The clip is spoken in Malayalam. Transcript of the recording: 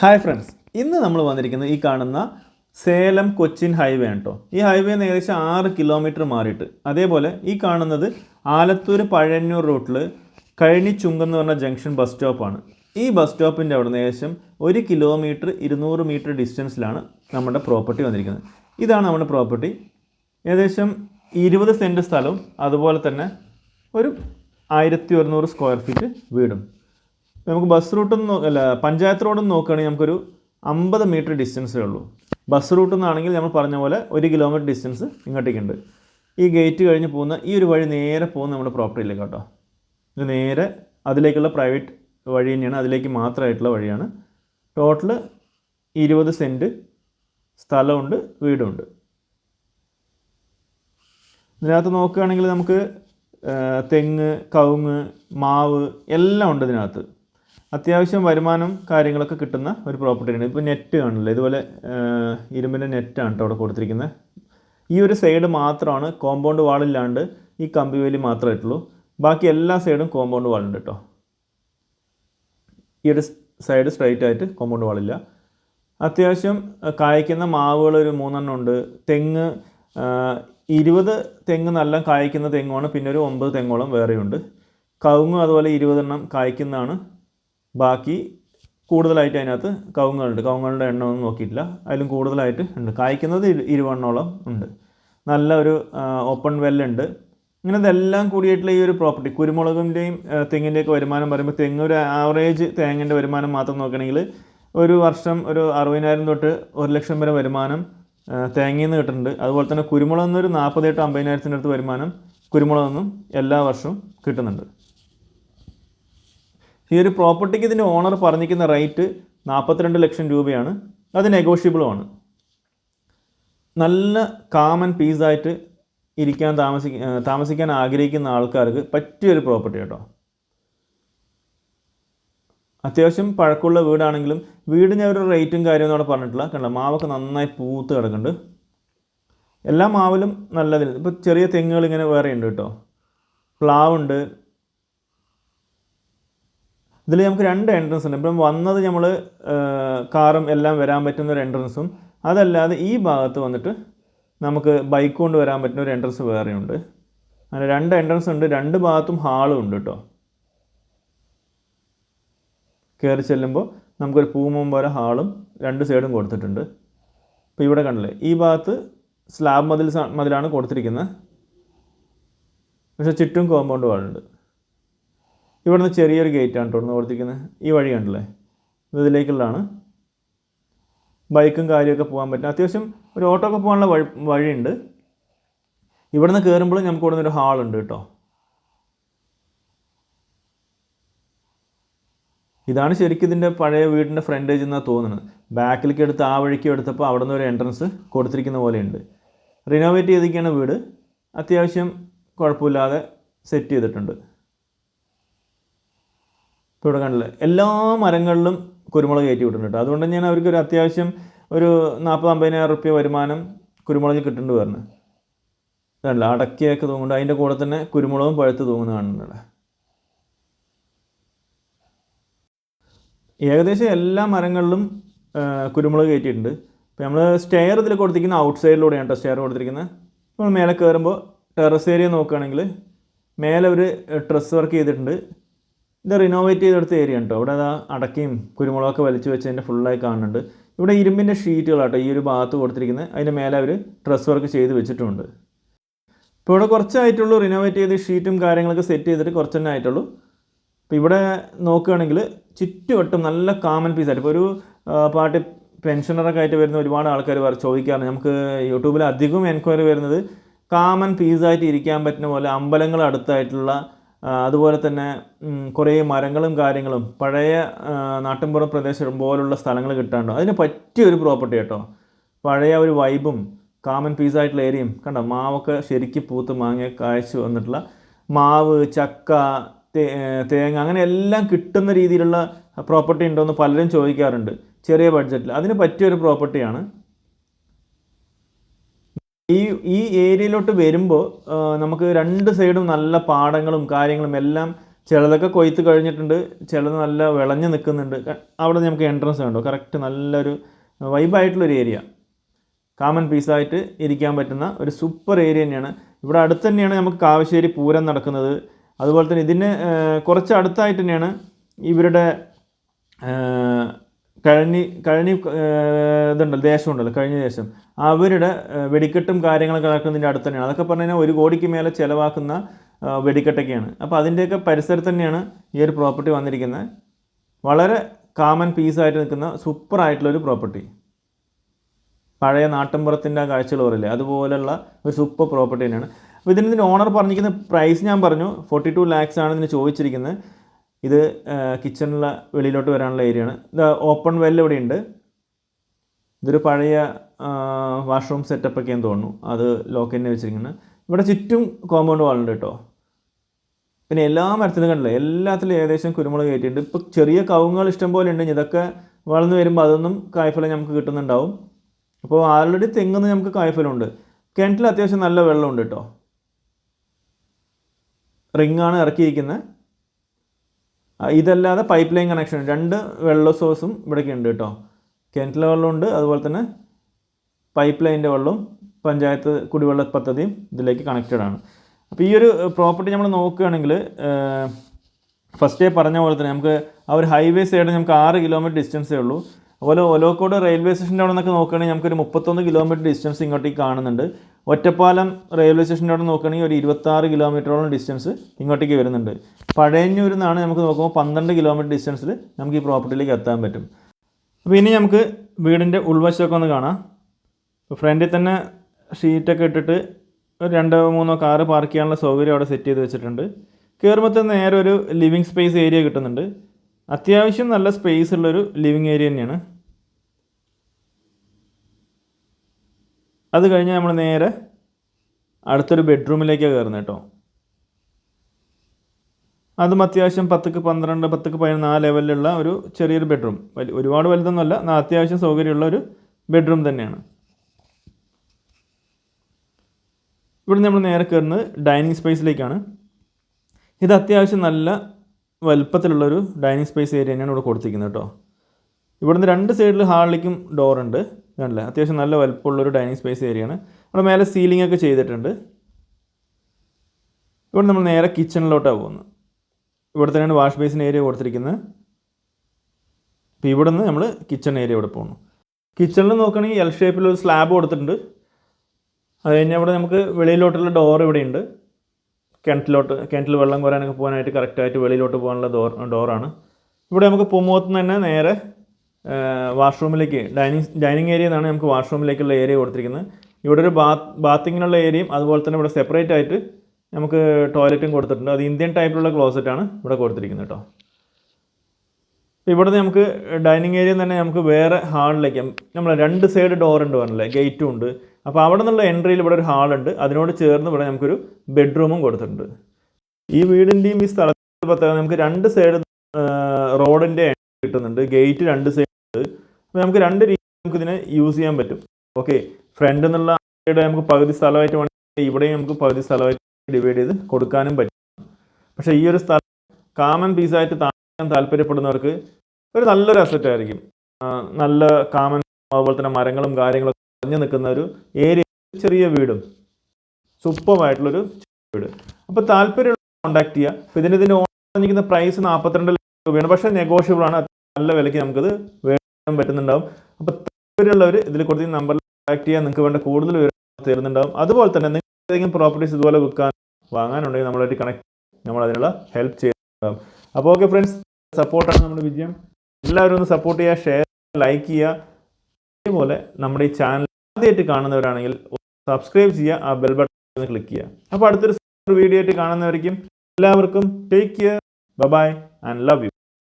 ഹായ് ഫ്രണ്ട്സ് ഇന്ന് നമ്മൾ വന്നിരിക്കുന്നത് ഈ കാണുന്ന സേലം കൊച്ചിൻ ഹൈവേ ആണ് കേട്ടോ ഈ ഹൈവേ ഏകദേശം ആറ് കിലോമീറ്റർ മാറിയിട്ട്. അതേപോലെ ഈ കാണുന്നത് ആലത്തൂർ പഴയന്നൂർ റൂട്ടിൽ കഴിഞ്ഞിച്ചുങ്കം എന്ന് പറഞ്ഞ ജംഗ്ഷൻ ബസ് സ്റ്റോപ്പാണ് ഈ ബസ് സ്റ്റോപ്പിന്റെ അവിടെ നിന്ന് ഏകദേശം ഒരു കിലോമീറ്റർ ഇരുന്നൂറ് മീറ്റർ ഡിസ്റ്റൻസിലാണ് നമ്മുടെ പ്രോപ്പർട്ടി വന്നിരിക്കുന്നത്. ഇതാണ് നമ്മുടെ പ്രോപ്പർട്ടി. ഏകദേശം ഇരുപത് സെന്റ് സ്ഥലവും അതുപോലെ തന്നെ ഒരു ആയിരത്തി ഒരുന്നൂറ് സ്ക്വയർ ഫീറ്റ് വീടും. നമുക്ക് ബസ് നിന്ന് അല്ല പഞ്ചായത്ത് നിന്ന് നോക്കുകയാണെങ്കിൽ നമുക്കൊരു അമ്പത് മീറ്റർ ഡിസ്റ്റൻസേ ഉള്ളൂ. ബസ് റൂട്ടിൽ നിന്നാണെങ്കിൽ നമ്മൾ പറഞ്ഞ പോലെ ഒരു കിലോമീറ്റർ ഡിസ്റ്റൻസ് ഇങ്ങോട്ടേക്കുണ്ട്. ഈ ഗേറ്റ് കഴിഞ്ഞ് പോകുന്ന ഈ ഒരു വഴി നേരെ പോകുന്ന നമ്മുടെ പ്രോപ്പർട്ടിയിലേക്ക് കേട്ടോ. ഇത് നേരെ അതിലേക്കുള്ള പ്രൈവറ്റ് വഴി തന്നെയാണ്. അതിലേക്ക് മാത്രമായിട്ടുള്ള വഴിയാണ്. ടോട്ടൽ ഇരുപത് സെന്റ് സ്ഥലമുണ്ട് വീടുമുണ്ട്. ഇതിനകത്ത് നോക്കുകയാണെങ്കിൽ നമുക്ക് തെങ്ങ് കവുങ്ങ് മാവ് എല്ലാം ഉണ്ട് ഇതിനകത്ത്. അത്യാവശ്യം വരുമാനം കാര്യങ്ങളൊക്കെ കിട്ടുന്ന ഒരു പ്രോപ്പർട്ടിയാണ് ഇപ്പോൾ നെറ്റ് കാണില്ലേ ഇതുപോലെ ഇരുമ്പിന്റെ നെറ്റാണ് കേട്ടോ അവിടെ കൊടുത്തിരിക്കുന്നത് ഈ ഒരു സൈഡ് മാത്രമാണ് കോമ്പൗണ്ട് വാളില്ലാണ്ട് ഈ കമ്പി വേലി മാത്രമായിട്ടുള്ളൂ. ബാക്കി എല്ലാ സൈഡും കോമ്പൗണ്ട് വാളുണ്ട് കേട്ടോ ഈ ഒരു സൈഡ് സ്ട്രൈറ്റ് ആയിട്ട് കോമ്പൗണ്ട് വാളില്ല അത്യാവശ്യം കായ്ക്കുന്ന മാവുകൾ ഒരു മൂന്നെണ്ണം ഉണ്ട്. തെങ്ങ് ഇരുപത് തെങ്ങ് നല്ല കായ്ക്കുന്ന തെങ്ങുമാണ്. പിന്നെ ഒരു ഒമ്പത് തെങ്ങോളം വേറെയുണ്ട്. കവുങ്ങ് അതുപോലെ ഇരുപതെണ്ണം കായ്ക്കുന്നതാണ്. ബാക്കി കൂടുതലായിട്ട് അതിനകത്ത് കവുങ്ങുകളുണ്ട്. എണ്ണം ഒന്നും നോക്കിയിട്ടില്ല. അതിലും കൂടുതലായിട്ട് ഉണ്ട്. കായ്ക്കുന്നത് ഇരുവണ്ണോളം ഉണ്ട്. നല്ല ഒരു ഓപ്പൺ വെല്ലുണ്ട് ഇങ്ങനെ ഇതെല്ലാം കൂടിയിട്ടുള്ള ഈ ഒരു പ്രോപ്പർട്ടി കുരുമുളകിന്റെയും തെങ്ങിന്റെയൊക്കെ വരുമാനം പറയുമ്പോൾ തെങ്ങ് ഒരു ആവറേജ് തേങ്ങന്റെ വരുമാനം മാത്രം നോക്കുകയാണെങ്കിൽ ഒരു വർഷം ഒരു അറുപതിനായിരം തൊട്ട് ഒരു ലക്ഷം വരെ വരുമാനം തേങ്ങയിൽ നിന്ന് കിട്ടുന്നുണ്ട്. അതുപോലെ തന്നെ കുരുമുളകിൽ എന്നൊരു നാൽപ്പത് എട്ട് അമ്പതിനായിരത്തിന്റെ അടുത്ത് വരുമാനം കുരുമുളകിൽ നിന്നും എല്ലാ വർഷവും കിട്ടുന്നുണ്ട്. ഈ ഒരു പ്രോപ്പർട്ടിക്ക് ഇതിന്റെ ഓണർ പറഞ്ഞിരിക്കുന്ന റേറ്റ് നാൽപ്പത്തിരണ്ട് ലക്ഷം രൂപയാണ്. അത് നെഗോഷ്യബിളുമാണ് നല്ല കാമൻ പീസായിട്ട് ഇരിക്കാൻ താമസി താമസിക്കാൻ ആഗ്രഹിക്കുന്ന ആൾക്കാർക്ക് പറ്റിയൊരു പ്രോപ്പർട്ടി കേട്ടോ. അത്യാവശ്യം പഴക്കമുള്ള വീടാണെങ്കിലും വീടിന് ഒരു റേറ്റും കാര്യമൊന്നും അവിടെ പറഞ്ഞിട്ടില്ല. കണ്ട മാവൊക്കെ നന്നായി പൂത്ത് കിടക്കുന്നുണ്ട്. എല്ലാ മാവിലും നല്ലതിൽ. ഇപ്പോൾ ചെറിയ തെങ്ങുകൾ ഇങ്ങനെ വേറെ ഉണ്ട് കേട്ടോ. പ്ലാവുണ്ട്. ഇതിൽ നമുക്ക് രണ്ട് എൻട്രൻസ് ഉണ്ട്. ഇപ്പം വന്നത് നമ്മൾ കാറും എല്ലാം വരാൻ പറ്റുന്ന ഒരു എൻട്രൻസും അതല്ലാതെ ഈ ഭാഗത്ത് വന്നിട്ട് നമുക്ക് ബൈക്ക് കൊണ്ട് വരാൻ പറ്റുന്ന ഒരു എൻട്രൻസ് വേറെയുണ്ട് അങ്ങനെ രണ്ട് എൻട്രൻസ് ഉണ്ട് രണ്ട് ഭാഗത്തും ഹാളും ഉണ്ട് കേട്ടോ കയറി ചെല്ലുമ്പോൾ നമുക്കൊരു പൂമും പോലെ ഹാളും രണ്ട് സൈഡും കൊടുത്തിട്ടുണ്ട്. ഇപ്പോൾ ഇവിടെ കണ്ടില്ലേ ഈ ഭാഗത്ത് സ്ലാബ് മതിൽ മതിലാണ് കൊടുത്തിരിക്കുന്നത് പക്ഷേ ചുറ്റും കോമ്പൗണ്ട് വാളുണ്ട് ഇവിടുന്ന് ചെറിയൊരു ഗേറ്റാണ് തുറന്ന് പ്രവർത്തിക്കുന്നത് ഈ വഴി കണ്ടില്ലേ? ഇത് ഇതിലേക്കുള്ളതാണ്. ബൈക്കും കാര്യമൊക്കെ പോകാൻ പറ്റും. അത്യാവശ്യം ഒരു ഓട്ടോ ഒക്കെ പോകാനുള്ള വഴി വഴിയുണ്ട്. ഇവിടുന്ന് കയറുമ്പോൾ നമുക്ക് ഇവിടുന്ന് ഒരു ഹാളുണ്ട് കേട്ടോ ഇതാണ് ശരിക്കും ഇതിന്റെ പഴയ വീടിന്റെ ഫ്രണ്ടേജ് എന്നാണ് തോന്നുന്നത്. ബാക്കിലേക്ക് എടുത്ത് ആ വഴിക്ക് എടുത്തപ്പോൾ അവിടെ നിന്ന് ഒരു എൻട്രൻസ് കൊടുത്തിരിക്കുന്ന പോലെയുണ്ട്. റിനോവേറ്റ് ചെയ്തിരിക്കുകയാണ് വീട്. അത്യാവശ്യം കുഴപ്പമില്ലാതെ സെറ്റ് ചെയ്തിട്ടുണ്ട്. ഇവിടെ കണ്ടില്ല? എല്ലാ മരങ്ങളിലും കുരുമുളക് കയറ്റി വിട്ടിട്ടുണ്ട് അതുകൊണ്ട് ഞാൻ അവർക്ക് ഒരു അത്യാവശ്യം ഒരു നാൽപ്പത് അമ്പതിനായിരം റുപ്യ വരുമാനം കുരുമുളകിൽ കിട്ടുന്നുണ്ട് പറഞ്ഞു. കണ്ടില്ല അടക്കയൊക്കെ തൂങ്ങുന്നുണ്ട് അതിന്റെ കൂടെ തന്നെ കുരുമുളകും പഴുത്ത് തൂങ്ങുന്ന കാണുന്നുണ്ട് ഏകദേശം എല്ലാ മരങ്ങളിലും കുരുമുളക് കയറ്റിയിട്ടുണ്ട്. ഇപ്പോൾ നമ്മൾ സ്റ്റെയർ ഇതിൽ കൊടുത്തിരിക്കുന്ന ഔട്ട് സൈഡിലൂടെയാണ് കേട്ടോ സ്റ്റെയർ കൊടുത്തിരിക്കുന്നത്. നമ്മൾ മേലെ കയറുമ്പോൾ ടെറസ് ഏരിയ നോക്കുകയാണെങ്കിൽ മേലെ ഒരു ഡ്രസ് വർക്ക് ചെയ്തിട്ടുണ്ട്. ഇത് റിനോവേറ്റ് ചെയ്തെടുത്ത ഏരിയ ഉണ്ടോ അവിടെ അതാ അടക്കയും കുരുമുളകൊക്കെ വലിച്ചു വെച്ചതിന്റെ ഫുള്ളായി കാണുന്നുണ്ട്. ഇവിടെ ഇരുമ്പിന്റെ ഷീറ്റുകളാട്ടോ ഈ ഒരു ഭാഗത്ത് കൊടുത്തിരിക്കുന്നത്. അതിന്റെ മേലെ അവർ ഡ്രസ് വർക്ക് ചെയ്ത് വെച്ചിട്ടുണ്ട്. ഇപ്പോൾ ഇവിടെ കുറച്ചായിട്ടുള്ളൂ റിനോവേറ്റ് ചെയ്ത് ഷീറ്റും കാര്യങ്ങളൊക്കെ സെറ്റ് ചെയ്തിട്ട് കുറച്ച് തന്നെ ആയിട്ടുള്ളൂ. ഇപ്പോൾ ഇവിടെ നോക്കുകയാണെങ്കിൽ ചുറ്റുവട്ടം നല്ല കാമൻ പീസായിട്ട് ഇപ്പോൾ ഒരു പാർട്ടി പെൻഷനറൊക്കെ ആയിട്ട് വരുന്ന ഒരുപാട് ആൾക്കാർ ചോദിക്കാറുണ്ട്. നമുക്ക് യൂട്യൂബിൽ അധികം എൻക്വയറി വരുന്നത് കാമൻ പീസായിട്ട് ഇരിക്കാൻ പറ്റുന്ന പോലെ അമ്പലങ്ങൾ അടുത്തായിട്ടുള്ള അതുപോലെ തന്നെ കുറേ മരങ്ങളും കാര്യങ്ങളും പഴയ നാട്ടിൻപുറം പ്രദേശം പോലുള്ള സ്ഥലങ്ങൾ കിട്ടാണ്ടോ അതിന് പറ്റിയ ഒരു പ്രോപ്പർട്ടി കേട്ടോ പഴയ ഒരു വൈബും കാമൻ പീസായിട്ടുള്ള ഏരിയയും കണ്ടോ? മാവൊക്കെ ശരിക്കും പൂത്ത് മാങ്ങ കാഴ്ച വന്നിട്ടുള്ള മാവ് ചക്ക തേങ്ങ അങ്ങനെ എല്ലാം കിട്ടുന്ന രീതിയിലുള്ള പ്രോപ്പർട്ടി ഉണ്ടോ എന്ന് പലരും ചോദിക്കാറുണ്ട്. ചെറിയ ബഡ്ജറ്റിൽ അതിന് പറ്റിയൊരു പ്രോപ്പർട്ടിയാണ് ഈ ഈ ഏരിയയിലോട്ട് വരുമ്പോൾ നമുക്ക് രണ്ട് സൈഡും നല്ല പാടങ്ങളും കാര്യങ്ങളും എല്ലാം ചിലതൊക്കെ കൊയ്ത്ത് കഴിഞ്ഞിട്ടുണ്ട് ചിലത് നല്ല വിളഞ്ഞ് നിൽക്കുന്നുണ്ട്. അവിടെ നമുക്ക് എൻട്രൻസ് കണ്ടോ? കറക്റ്റ് നല്ലൊരു വൈബായിട്ടുള്ളൊരു ഏരിയ കാമൺ പീസായിട്ട് ഇരിക്കാൻ പറ്റുന്ന ഒരു സൂപ്പർ ഏരിയ തന്നെയാണ്. ഇവിടെ അടുത്ത് തന്നെയാണ് നമുക്ക് കാവശ്ശേരി പൂരം നടക്കുന്നത്. അതുപോലെ തന്നെ ഇതിന് കുറച്ച് അടുത്തായിട്ട് തന്നെയാണ് ഇവരുടെ കഴിഞ്ഞി കഴിഞ്ഞി ഇതുണ്ടല്ലോ ദേശമുണ്ടല്ലോ കഴിഞ്ഞ ദേശം. അവരുടെ വെടിക്കെട്ടും കാര്യങ്ങളൊക്കെ നടക്കുന്നതിന്റെ അടുത്ത് തന്നെയാണ്. അതൊക്കെ പറഞ്ഞു കഴിഞ്ഞാൽ ഒരു കോടിക്ക് മേലെ ചിലവാക്കുന്ന വെടിക്കെട്ടൊക്കെയാണ്. അപ്പോൾ അതിന്റെയൊക്കെ പരിസരത്ത് തന്നെയാണ് ഈ ഒരു പ്രോപ്പർട്ടി വന്നിരിക്കുന്നത്. വളരെ കാമൻ പീസായിട്ട് നിൽക്കുന്ന സൂപ്പർ ആയിട്ടുള്ളൊരു പ്രോപ്പർട്ടി. പഴയ നാട്ടിൻപുറത്തിന്റെ ആ കാഴ്ചകൾ പറയില്ലേ? അതുപോലുള്ള ഒരു സൂപ്പർ പ്രോപ്പർട്ടി തന്നെയാണ്. അപ്പോൾ ഇതിന് ഇതിന്റെ ഓണർ പറഞ്ഞിരിക്കുന്ന പ്രൈസ് ഞാൻ പറഞ്ഞു. ഫോർട്ടി ടു ലാക്സ് ആണ് ഇതിന് ചോദിച്ചിരിക്കുന്നത്. ഇത് കിച്ചണിലെ വെളിയിലോട്ട് വരാനുള്ള ഏരിയയാണ്. ഇത് ഓപ്പൺ വെൽ ഇവിടെ ഉണ്ട്. ഇതൊരു പഴയ വാഷ്റൂം സെറ്റപ്പ് ഒക്കെയെന്ന് തോന്നുന്നു. അത് ലോക്ക് തന്നെ വെച്ചിരിക്കുന്നത്. ഇവിടെ ചുറ്റും കോമ്പൗണ്ട് വാളുണ്ട് കേട്ടോ. പിന്നെ എല്ലാ മരത്തിലും കണ്ടില്ലേ? എല്ലാത്തിലും ഏകദേശം കുരുമുളക് കയറ്റിയിട്ടുണ്ട്. ഇപ്പോൾ ചെറിയ കവുങ്ങൾ ഇഷ്ടം പോലെ ഉണ്ട്. ഇതൊക്കെ വളർന്നു വരുമ്പോൾ അതൊന്നും കായ്ഫലം നമുക്ക് കിട്ടുന്നുണ്ടാവും. അപ്പോൾ ആൾറെഡി തെങ്ങുന്ന നമുക്ക് കായ്ഫലമുണ്ട് കിണറ്റിൽ അത്യാവശ്യം നല്ല വെള്ളമുണ്ട് കേട്ടോ. റിങ്ങാണ് ഇറക്കിയിരിക്കുന്നത്. ഇതല്ലാതെ പൈപ്പ് ലൈൻ കണക്ഷൻ രണ്ട് വെള്ള സോഴ്സും ഇവിടേക്ക് ഉണ്ട് കേട്ടോ. കിണറ്റിലെ വെള്ളമുണ്ട് അതുപോലെ തന്നെ പൈപ്പ് ലൈനിന്റെ വെള്ളവും പഞ്ചായത്ത് കുടിവെള്ള പദ്ധതിയും ഇതിലേക്ക് കണക്റ്റഡ് ആണ്. അപ്പോൾ ഈ ഒരു പ്രോപ്പർട്ടി നമ്മൾ നോക്കുകയാണെങ്കിൽ ഫസ്റ്റേ പറഞ്ഞ പോലെ തന്നെ നമുക്ക് ആ ഒരു ഹൈവേ സൈഡ് നമുക്ക് ആറ് കിലോമീറ്റർ ഡിസ്റ്റൻസേ ഉള്ളൂ. അതുപോലെ ഒലോക്കോട് റെയിൽവേ സ്റ്റേഷന്റെ അവിടെ നിന്നൊക്കെ നോക്കുകയാണെങ്കിൽ നമുക്കൊരു മുപ്പത്തൊന്ന് കിലോമീറ്റർ ഡിസ്റ്റൻസ് ഇങ്ങോട്ടേക്ക് കാണുന്നുണ്ട്. ഒറ്റപ്പാലം റെയിൽവേ സ്റ്റേഷന്റെ നോക്കുകയാണെങ്കിൽ ഒരു ഇരുപത്താറ് കിലോമീറ്ററോളം ഡിസ്റ്റൻസ് ഇങ്ങോട്ടേക്ക് വരുന്നുണ്ട്. പഴയന്നൂരിൽ നിന്നാണ് നമുക്ക് നോക്കുമ്പോൾ പന്ത്രണ്ട് കിലോമീറ്റർ ഡിസ്റ്റൻസിൽ നമുക്ക് ഈ പ്രോപ്പർട്ടിയിലേക്ക് എത്താൻ പറ്റും. അപ്പോൾ ഇനി നമുക്ക് വീടിന്റെ ഉൾവശമൊക്കെ ഒന്ന് കാണാം. ഫ്രണ്ടിൽ തന്നെ ഷീറ്റൊക്കെ ഇട്ടിട്ട് ഒരു രണ്ടോ മൂന്നോ കാറ് പാർക്ക് ചെയ്യാനുള്ള സൗകര്യം അവിടെ സെറ്റ് ചെയ്ത് വെച്ചിട്ടുണ്ട്. കയറുമ്പോൾ തന്നെ നേരെ ഒരു ലിവിങ് സ്പേസ് ഏരിയ കിട്ടുന്നുണ്ട്. അത്യാവശ്യം നല്ല സ്പേസ് ഉള്ളൊരു ലിവിങ് ഏരിയ തന്നെയാണ്. അത് കഴിഞ്ഞ് നമ്മൾ നേരെ അടുത്തൊരു ബെഡ്റൂമിലേക്കാണ് കയറുന്നത് കേട്ടോ അതും അത്യാവശ്യം പത്തുക്ക് പന്ത്രണ്ട് പത്തുക്ക് പതിനൊന്ന് ആ ലെവലിലുള്ള ഒരു ചെറിയൊരു ബെഡ്റൂം ഒരുപാട് വലുതൊന്നുമല്ല എന്നാൽ അത്യാവശ്യം സൗകര്യമുള്ള ഒരു ബെഡ്റൂം തന്നെയാണ്. ഇവിടെ നമ്മൾ നേരെ കയറുന്നത് ഡൈനിങ് സ്പേസിലേക്കാണ് ഇത് അത്യാവശ്യം നല്ല വലുപ്പത്തിലുള്ളൊരു ഡൈനിങ് സ്പേസ് ഏരിയ തന്നെയാണ് ഇവിടെ കൊടുത്തിരിക്കുന്നത് കേട്ടോ ഇവിടുന്ന് രണ്ട് സൈഡിൽ ഹാളിലേക്കും ഡോറുണ്ട് കണ്ടില്ലേ? അത്യാവശ്യം നല്ല വലുപ്പമുള്ളൊരു ഡൈനിങ് സ്പേസ് ഏരിയയാണ്. അവിടെ മേലെ സീലിംഗ് ഒക്കെ ചെയ്തിട്ടുണ്ട്. ഇവിടെ നമ്മൾ നേരെ കിച്ചണിലോട്ടാണ് പോകുന്നത്. ഇവിടെ തന്നെയാണ് വാഷ് ബേസിൻ ഏരിയ കൊടുത്തിരിക്കുന്നത്. അപ്പോൾ ഇവിടെ നിന്ന് നമ്മൾ കിച്ചൺ ഏരിയ ഇവിടെ പോകുന്നു. കിച്ചണിൽ നോക്കുകയാണെങ്കിൽ എൽ ഷേപ്പിലൊരു സ്ലാബ് കൊടുത്തിട്ടുണ്ട്. അത് കഴിഞ്ഞാൽ ഇവിടെ നമുക്ക് വെളിയിലോട്ടുള്ള ഡോർ ഇവിടെ ഉണ്ട്. കിണറ്റിലോട്ട് കിണറ്റിൽ വെള്ളം കോരാനൊക്കെ പോകാനായിട്ട് കറക്റ്റായിട്ട് വെളിയിലോട്ട് പോകാനുള്ള ഡോർ ഡോറാണ് ഇവിടെ നമുക്ക് പൂമുഖത്ത് നിന്ന് തന്നെ നേരെ വാഷ്റൂമിലേക്ക് ഡൈനിങ് ഡൈനിങ് ഏരിയ എന്നാണ് നമുക്ക് വാഷ്റൂമിലേക്കുള്ള ഏരിയ കൊടുത്തിരിക്കുന്നത്. ഇവിടെ ഒരു ബാത്ത് ബാത്തിങ്ങിനുള്ള ഏരിയയും അതുപോലെ തന്നെ ഇവിടെ സെപ്പറേറ്റ് ആയിട്ട് നമുക്ക് ടോയ്ലറ്റും കൊടുത്തിട്ടുണ്ട്. അത് ഇന്ത്യൻ ടൈപ്പിലുള്ള ക്ലോസറ്റാണ് ഇവിടെ കൊടുത്തിരിക്കുന്നത് കേട്ടോ ഇവിടെ നിന്ന് നമുക്ക് ഡൈനിങ് ഏരിയ തന്നെ നമുക്ക് വേറെ ഹാളിലേക്ക് നമ്മൾ രണ്ട് സൈഡ് ഡോർ ഉണ്ട് പറഞ്ഞില്ലേ ഗേറ്റും ഉണ്ട്. അപ്പോൾ അവിടെ നിന്നുള്ള എൻട്രിയിൽ ഇവിടെ ഒരു ഹാളുണ്ട് അതിനോട് ചേർന്ന് ഇവിടെ നമുക്കൊരു ബെഡ്റൂമും കൊടുത്തിട്ടുണ്ട്. ഈ വീടിന്റെയും ഈ സ്ഥലത്ത് പ്രത്യേകത നമുക്ക് രണ്ട് സൈഡ് റോഡിന്റെ കിട്ടുന്നുണ്ട്. ഗേറ്റ് രണ്ട് സൈഡ് അപ്പോൾ നമുക്ക് രണ്ട് രീതി നമുക്ക് ഇതിനെ യൂസ് ചെയ്യാൻ പറ്റും. ഓക്കെ ഫ്രണ്ട് എന്നുള്ള നമുക്ക് പകുതി സ്ഥലമായിട്ട് വേണമെങ്കിൽ ഇവിടെയും നമുക്ക് പകുതി സ്ഥലമായിട്ട് ഡിവൈഡ് ചെയ്ത് കൊടുക്കാനും പറ്റും. പക്ഷേ ഈ ഒരു സ്ഥലം കാമൻ പീസായിട്ട് താങ്ങാൻ താല്പര്യപ്പെടുന്നവർക്ക് ഒരു നല്ലൊരു അസറ്റ് ആയിരിക്കും. നല്ല കാമൻ അതുപോലെ തന്നെ മരങ്ങളും കാര്യങ്ങളൊക്കെ കുറഞ്ഞു നിൽക്കുന്ന ഒരു ഏരിയ ചെറിയ വീടും. സൂപ്പറായിട്ടുള്ളൊരു വീട്. അപ്പോൾ താല്പര്യമുള്ള കോൺടാക്ട് ചെയ്യുക അപ്പോൾ ഇതിന് ഇതിന്റെ ഓൺ പ്രൈസ് നാൽപ്പത്തിരണ്ട് ലക്ഷം രൂപയാണ്. പക്ഷേ നെഗോഷ്യബിളാണ് നല്ല വിലയ്ക്ക് നമുക്കത് വേണം പറ്റുന്നുണ്ടാവും. അപ്പോൾ താല്പര്യമുള്ളവർ ഇതിൽ കൊടുത്ത നമ്പറിൽ കോൺടാക്ട് ചെയ്യാൻ നിങ്ങൾക്ക് വേണ്ട കൂടുതൽ വിവരങ്ങൾ തരുന്നുണ്ടാവും. അതുപോലെ തന്നെ നിങ്ങൾ ഏതെങ്കിലും പ്രോപ്പർട്ടീസ് ഇതുപോലെ വിൽക്കാൻ വാങ്ങാനുണ്ടെങ്കിൽ നമ്മളായിട്ട് കണക്ട് നമ്മൾ അതിനുള്ള ഹെൽപ്പ് ചെയ്യുന്നുണ്ടാവും. അപ്പോൾ ഓക്കെ ഫ്രണ്ട്സ് സപ്പോർട്ടാണ് നമ്മുടെ വിജയം. എല്ലാവരും ഒന്ന് സപ്പോർട്ട് ചെയ്യുക ഷെയർ ലൈക്ക് ചെയ്യുക. അതേപോലെ നമ്മുടെ ഈ ചാനൽ ആദ്യമായിട്ട് കാണുന്നവരാണെങ്കിൽ സബ്സ്ക്രൈബ് ചെയ്യുക ആ ബെൽ ബട്ടൺ ക്ലിക്ക് ചെയ്യുക. അപ്പോൾ അടുത്തൊരു വീഡിയോ ആയിട്ട് കാണുന്നവർക്കും എല്ലാവർക്കും take care bye and love you